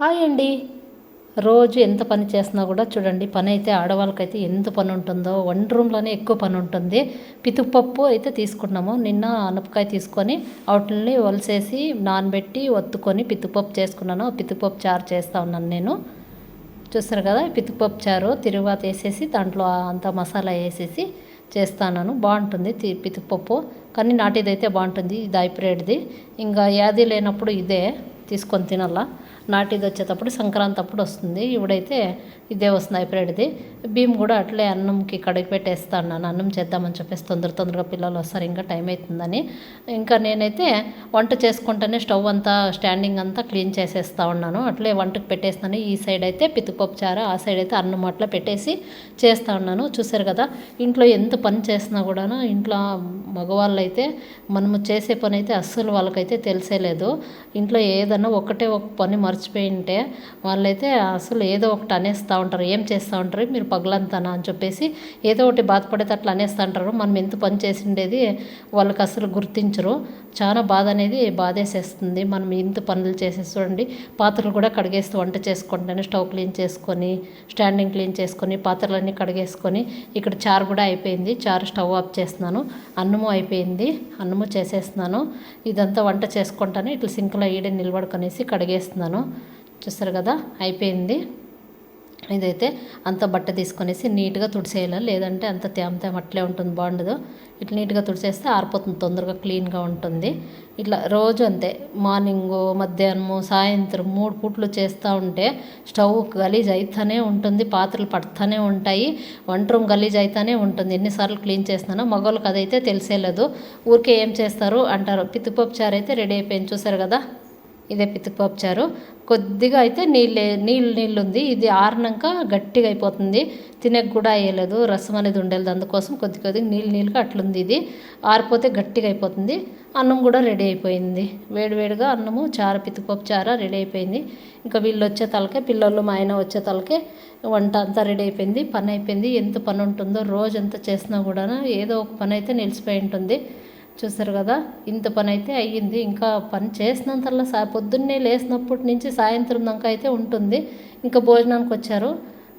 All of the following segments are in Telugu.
హాయ్ అండి. రోజు ఎంత పని చేసినా కూడా చూడండి పని అయితే ఆడవాళ్ళకైతే ఎంత పని ఉంటుందో వంట రూమ్లోనే ఎక్కువ పని ఉంటుంది పితుపప్పు అయితే తీసుకున్నాము. నిన్న అనపకాయ తీసుకొని వాటిని వలసేసి నానబెట్టి ఒత్తుకొని పితుపప్పు చేసుకున్నాను. పితుపప్పు చారు చేస్తా ఉన్నాను నేను. చూస్తారు కదా పితుపప్పు చారు తిరువాత వేసేసి దాంట్లో అంత మసాలా వేసేసి చేస్తాను బాగుంటుంది తి- పితుపప్పు కానీ నాటిదైతే బాగుంటుంది ఇది హైబ్రిడ్ది. ఇంకా యాది లేనప్పుడు ఇదే తీసుకొని తినాల. నాటిది వచ్చేటప్పుడు సంక్రాంతి అప్పుడు వస్తుంది. ఇవిడైతే ఇదే వస్తుంది హైబ్రిడ్ది భీమ్ కూడా అట్లే అన్నంకి కడిగి పెట్టేస్తాను నేను అన్నం చేద్దామని చెప్పేసి తొందర తొందరగా పిల్లలు వస్తారు. ఇంకా టైం అవుతుందని ఇంకా నేనైతే వంట చేసుకుంటేనే స్టవ్ అంతా స్టాండింగ్ అంతా క్లీన్ చేసేస్తా ఉన్నాను. అట్లే వంటకు పెట్టేస్తాను ఈ సైడ్ అయితే పితుపప్పు చారు ఆ సైడ్ అయితే అన్నం అట్లా పెట్టేసి చేస్తా ఉన్నాను. చూసారు కదా ఇంట్లో ఎంత పని చేసినా కూడాను ఇంట్లో మగవాళ్ళు అయితే మనము చేసే పని అయితే అస్సలు వాళ్ళకైతే తెలిసేలేదు. ఇంట్లో ఏదన్నా ఒకటే ఒక పని మర్చిపోయి ఉంటే వాళ్ళైతే అసలు ఏదో ఒకటి అనేస్తూ ఉంటారు. ఏం చేస్తూ ఉంటారు? మీరు పగలంతానా అని చెప్పేసి ఏదో ఒకటి బాధపడితే అట్లా అనేస్తూ ఉంటారు. మనం ఎంత పని చేసిండేది వాళ్ళకి అసలు గుర్తించరు. చాలా బాధ అనేది బాధేసేస్తుంది. మనం ఇంత పనులు చేసేసి చూడండి పాత్రలు కూడా కడిగేస్తూ వంట చేసుకుంటాను. స్టవ్ క్లీన్ చేసుకొని స్టాండింగ్ క్లీన్ చేసుకొని పాత్రలన్నీ కడిగేసుకొని ఇక్కడ చారు కూడా అయిపోయింది. చారు స్టవ్ ఆఫ్ చేస్తున్నాను. అన్నము అయిపోయింది. అన్నము చేసేస్తున్నాను. ఇదంతా వంట చేసుకుంటాను. ఇట్లా సింక్లో ఈడే నిలబడుకొనేసి కడిగేస్తున్నాను. చూస్తారు కదా అయిపోయింది. ఇదైతే అంత బట్ట తీసుకొనేసి నీట్గా తుడిసేయాలి? లేదంటే అంత తేమ తేమ అట్లే ఉంటుంది బాగుండదు ఇట్లా నీట్గా తుడిసేస్తే ఆరిపోతుంది తొందరగా క్లీన్గా ఉంటుంది. ఇట్లా రోజు అంతే. మార్నింగు మధ్యాహ్నము సాయంత్రం మూడు పూట్లు చేస్తూ ఉంటే స్టవ్ గలీజ్ అవుతూనే ఉంటుంది పాత్రలు పడుతూనే ఉంటాయి వంట రూమ్ గలీజ్ అవుతూనే ఉంటుంది. ఎన్నిసార్లు క్లీన్ చేస్తున్నానో మగవాళ్ళకి అదైతే తెలిసేలేదు. ఊరికే ఏం చేస్తారు? అంటారు. పిత్తుపప్పు చారు అయితే రెడీ అయిపోయింది. చూసారు కదా? ఇదే పితుకుపప్పు చారు కొద్దిగా అయితే నీళ్ళు నీళ్ళు నీళ్ళు ఉంది ఇది ఆరినాక గట్టిగా అయిపోతుంది. తినకు కూడా అయ్యలేదు రసం అనేది ఉండేది. అందుకోసం కొద్ది కొద్దిగా నీళ్ళు నీళ్ళుగా అట్లుంది ఇది. ఆరిపోతే గట్టిగా అయిపోతుంది. అన్నం కూడా రెడీ అయిపోయింది. వేడివేడిగా అన్నము చారు పితుకుపప్పు చార రెడీ అయిపోయింది. ఇంకా వీళ్ళు వచ్చే తలకే పిల్లలు మా ఆయన వచ్చే తలకే వంట అంతా రెడీ అయిపోయింది. పని అయిపోయింది. ఎంత పని ఉంటుందో రోజంతా చేసినా కూడా ఏదో ఒక పని అయితే నిలిచిపోయి ఉంటుంది. చూసారు కదా? ఇంత పని అయితే అయ్యింది. ఇంకా పని చేసినంతల్లా సా పొద్దున్నే లేసినప్పటి నుంచి సాయంత్రం దాకా అయితే ఉంటుంది. ఇంకా భోజనానికి వచ్చారు.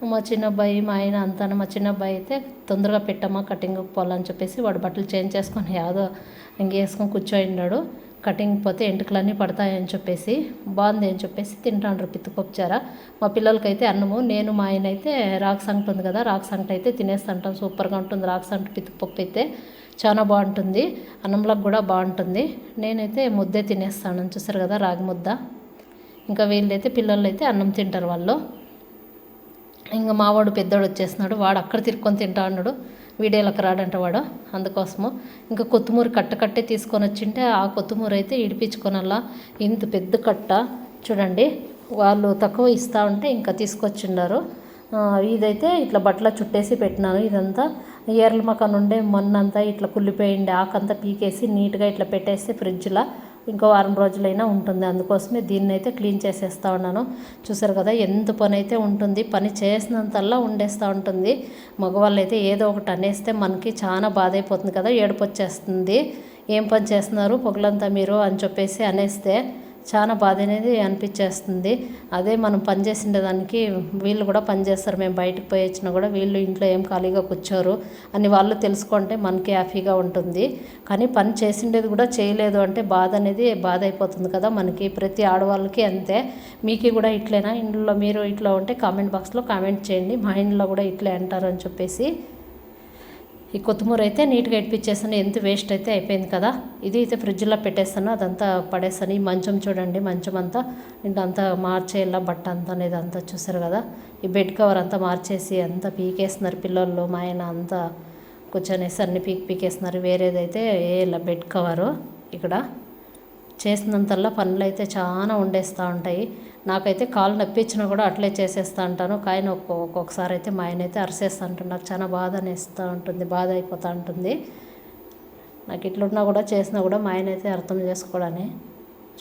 మా చిన్నబ్బాయి మా ఆయన అంతా మా చిన్నబ్బాయి అయితే తొందరగా పెట్టమ్మా కటింగ్ పోవాలని చెప్పేసి వాడు బట్టలు చేంజ్ చేసుకొని యాదో ఇంకేసుకొని కూర్చోయినాడు కటింగ్ పోతే ఎంటుకలన్నీ పడతాయని చెప్పేసి బాగుంది అని చెప్పేసి తింటాండ్రు పిత్తుపప్పు చార మా పిల్లలకైతే అన్నము నేను మా ఆయన అయితే రాక్ సంగటి ఉంది కదా రాక్ సంగటి అయితే తినేస్తుంటాం సూపర్గా ఉంటుంది రాక్ సంగటి పిత్తుపప్పు అయితే చాలా బాగుంటుంది. అన్నంలోకి కూడా బాగుంటుంది. నేనైతే ముద్దే తినేస్తాను. చూసారు కదా రాగి ముద్ద. ఇంకా వీళ్ళైతే పిల్లలు అయితే అన్నం తింటారు వాళ్ళు. ఇంకా మావాడు పెద్దోడు వచ్చేస్తున్నాడు. వాడు అక్కడ తిరుక్కొని తింటా అన్నాడు వీడియోలకు రాడంట వాడు అందుకోసము. ఇంకా కొత్తిమూర కట్ట కట్టే తీసుకొని వచ్చింటే ఆ కొత్తిమూర అయితే ఇడిపించుకొనల్లా ఇంత పెద్ద కట్ట. చూడండి వాళ్ళు తక్కువ ఇస్తా ఉంటే ఇంకా తీసుకొచ్చిండారు. ఇదైతే ఇట్లా బట్టల చుట్టేసి పెట్టినాను. ఇదంతా ఏర్ల మకాన్ ఉండే మొన్నంతా ఇట్లా కుళ్ళిపోయింది ఆకంతా పీకేసి నీట్గా ఇట్లా పెట్టేస్తే ఫ్రిడ్జ్లో ఇంకో వారం రోజులైనా ఉంటుంది. అందుకోసమే దీన్ని అయితే క్లీన్ చేసేస్తా ఉన్నాను. చూసారు కదా ఎంత పని అయితే ఉంటుంది పని చేసినంతల్లా ఉండేస్తూ ఉంటుంది. మగవాళ్ళు అయితే ఏదో ఒకటి అనేస్తే మనకి చాలా బాధ అయిపోతుంది కదా ఏడుపు వచ్చేస్తుంది ఏం పని చేస్తున్నారు పొగలంతా మీరు అని చెప్పేసి అనేస్తే చాలా బాధ అనేది అనిపించేస్తుంది. అదే మనం పని దానికి వీళ్ళు కూడా పనిచేస్తారు మేము బయటకు పోయి వచ్చినా కూడా వీళ్ళు ఇంట్లో ఏం ఖాళీగా కూర్చోరు అని వాళ్ళు తెలుసుకుంటే మనకి హ్యాపీగా ఉంటుంది. కానీ పని చేసిండేది కూడా చేయలేదు అంటే బాధ అనేది బాధ అయిపోతుంది కదా మనకి. ప్రతి ఆడవాళ్ళకి అంతే. మీకు కూడా ఇట్లేనా? ఇంట్లో మీరు ఇట్లా ఉంటే కామెంట్ బాక్స్లో కామెంట్ చేయండి. మా ఇంట్లో కూడా ఇట్లే అంటారు అని చెప్పేసి ఈ కొత్తిమూర అయితే నీట్గా ఇడిపించేసాను ఎంత వేస్ట్ అయితే అయిపోయింది కదా. ఇది అయితే ఫ్రిడ్జ్లో పెట్టేస్తాను అదంతా పడేస్తాను ఈ మంచం చూడండి మంచం అంతా. ఇంకంతా మార్చేయాల? బట్ట అంతా అనేది అంతా చూసారు కదా. ఈ బెడ్ కవర్ అంతా మార్చేసి అంతా పీకేస్తున్నారు పిల్లలు. మా ఆయన అంతా కూర్చొనేసి అన్ని పీక్ పీకేస్తున్నారు. వేరేదైతే ఏ బెడ్ కవరు ఇక్కడ. చేసినంతల్లా పనులు అయితే చాలా ఉండేస్తూ ఉంటాయి. నాకైతే కాలు నొప్పించినా కూడా అట్లే చేసేస్తా ఉంటాను కాయన ఒక్కొక్కసారి అయితే మా ఆయన అయితే అరిసేస్తూ ఉంటాను నాకు చాలా బాధ అనేస్తూ ఉంటుంది బాధ అయిపోతూ ఉంటుంది. నాకు ఇట్లున్నా కూడా చేసినా కూడా మా ఆయన అయితే అర్థం చేసుకోవడని.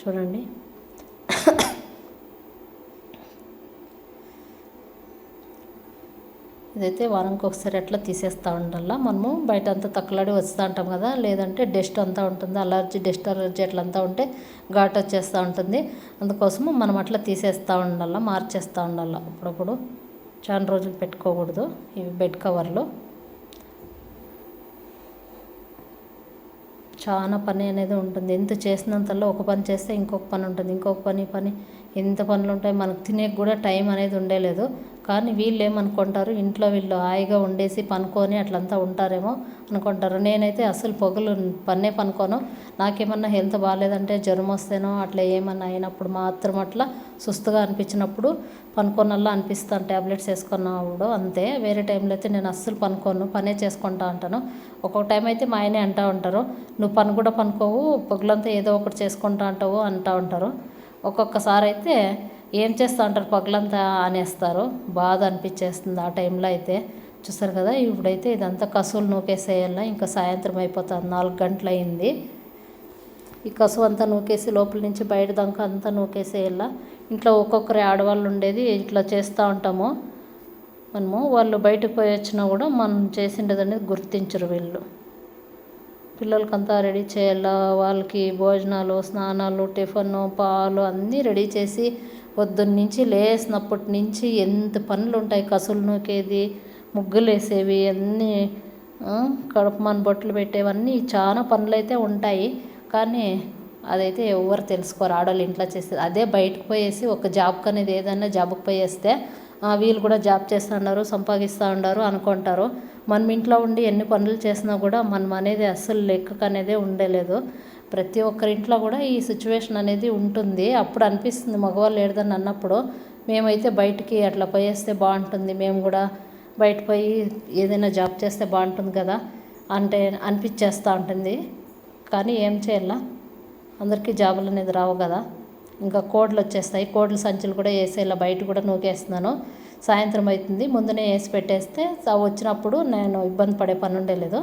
చూడండి. ఇదైతే వారానికి ఒకసారి అట్లా తీసేస్తూ ఉండాల. మనము బయట అంతా తక్కులాడి వస్తూ ఉంటాం కదా. లేదంటే డస్ట్ అంతా ఉంటుంది. అలర్జీ డస్ట్ అలర్జీ అట్లంతా ఉంటే ఘాట్ వచ్చేస్తూ ఉంటుంది. అందుకోసము మనం అట్లా తీసేస్తూ ఉండాల మార్చేస్తూ ఉండాల. అప్పుడప్పుడు చాలా రోజులు పెట్టుకోకూడదు ఇవి బెడ్ కవర్లు. చాలా పని అనేది ఉంటుంది. ఎంత చేసినంతలో ఒక పని చేస్తే ఇంకొక పని ఉంటుంది. ఇంకొక పని పని ఎంత పనులు ఉంటాయి మనకు తినే కూడా టైం అనేది ఉండేలేదు. కానీ వీళ్ళు ఏమనుకుంటారు ఇంట్లో వీళ్ళు హాయిగా ఉండేసి పనుకొని అట్లంతా ఉంటారేమో అనుకుంటారు. నేనైతే అసలు పొగలు పన్నే పనుకోను. నాకేమన్నా హెల్త్ బాగాలేదంటే జ్వరం వస్తేనో అట్లా ఏమన్నా అయినప్పుడు మాత్రం అట్లా సుస్తుగా అనిపించినప్పుడు పనుకోనల్లా అనిపిస్తాను. ట్యాబ్లెట్స్ వేసుకున్నప్పుడు అంతే. వేరే టైంలో అయితే నేను అస్సలు పనుకోను. పనే చేసుకుంటా ఉంటాను. ఒక్కొక్క టైం అయితే మా ఆయనే అంటూ ఉంటారు. నువ్వు పని కూడా పనుకోవు. పొగలంతా ఏదో ఒకటి చేసుకుంటా అంటావు అంటూ ఉంటారు. ఒక్కొక్కసారి అయితే ఏం చేస్తూ ఉంటారు పగలంతా అనేస్తారు. బాధ అనిపించేస్తుంది ఆ టైంలో అయితే. చూస్తారు కదా ఇప్పుడైతే ఇదంతా కసువులు నూకేసేయాల? ఇంకా సాయంత్రం అయిపోతుంది. నాలుగు గంటలు అయింది ఈ కసువు అంతా నూకేసి లోపల నుంచి బయట దాకా అంతా నూకేసేయాల? ఇంట్లో ఒక్కొక్కరి ఆడవాళ్ళు ఉండేది ఇట్లా చేస్తూ ఉంటాము. మనము వాళ్ళు బయటకు పోయి వచ్చినా కూడా మనం చేసిండేది అనేది గుర్తించరు వీళ్ళు. పిల్లలకంతా రెడీ చేయాలా? వాళ్ళకి భోజనాలు స్నానాలు టిఫన్ పాలు అన్నీ రెడీ చేసి పొద్దున్న నుంచి లేసినప్పటి నుంచి ఎంత పనులు ఉంటాయి కసులు నూకేది ముగ్గులు వేసేవి అన్నీ కడుపు మన బొట్లు పెట్టేవన్నీ చాలా పనులు అయితే ఉంటాయి. కానీ అదైతే ఎవరు తెలుసుకోరు ఆడవాళ్ళు ఇంట్లో చేస్తే. అదే బయటకు పోయేసి ఒక జాబ్కి అనేది ఏదైనా జాబ్కి పోయేస్తే వీళ్ళు కూడా జాబ్ చేస్తున్నారు సంపాదిస్తూ ఉన్నారు అనుకుంటారు. మనం ఇంట్లో ఉండి ఎన్ని పనులు చేసినా కూడా మనం అనేది అస్సలు లెక్కకు అనేది ఉండలేదు. ప్రతి ఒక్కరి ఇంట్లో కూడా ఈ సిచ్యువేషన్ అనేది ఉంటుంది. అప్పుడు అనిపిస్తుంది మగవాళ్ళు ఏడదని అన్నప్పుడు మేమైతే బయటికి అట్లా పోయేస్తే బాగుంటుంది. మేము కూడా బయట పోయి ఏదైనా జాబ్ చేస్తే బాగుంటుంది కదా అంటే అనిపించేస్తూ ఉంటుంది. కానీ ఏం చేయాలా? అందరికీ జాబులు అనేది రావు కదా. ఇంకా కోడ్లు వచ్చేస్తాయి. కోడ్ల సంచులు కూడా వేసేలా బయట కూడా నూకేస్తున్నాను. సాయంత్రం అవుతుంది. ముందునే వేసి పెట్టేస్తే వచ్చినప్పుడు నేను ఇబ్బంది పడే పని ఉండేలేదు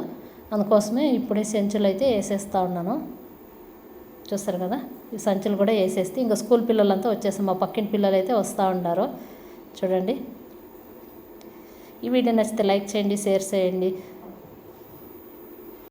అందుకోసమే ఇప్పుడే సంచులు అయితే వేసేస్తూ ఉన్నాను. చూస్తారు కదా? ఈ సంచులు కూడా వేసేస్తే ఇంకా స్కూల్ పిల్లలంతా వచ్చేస్తాం మా పక్కింటి పిల్లలు అయితే వస్తూ ఉన్నారు చూడండి. ఈ వీడియో నచ్చితే లైక్ చేయండి షేర్ చేయండి.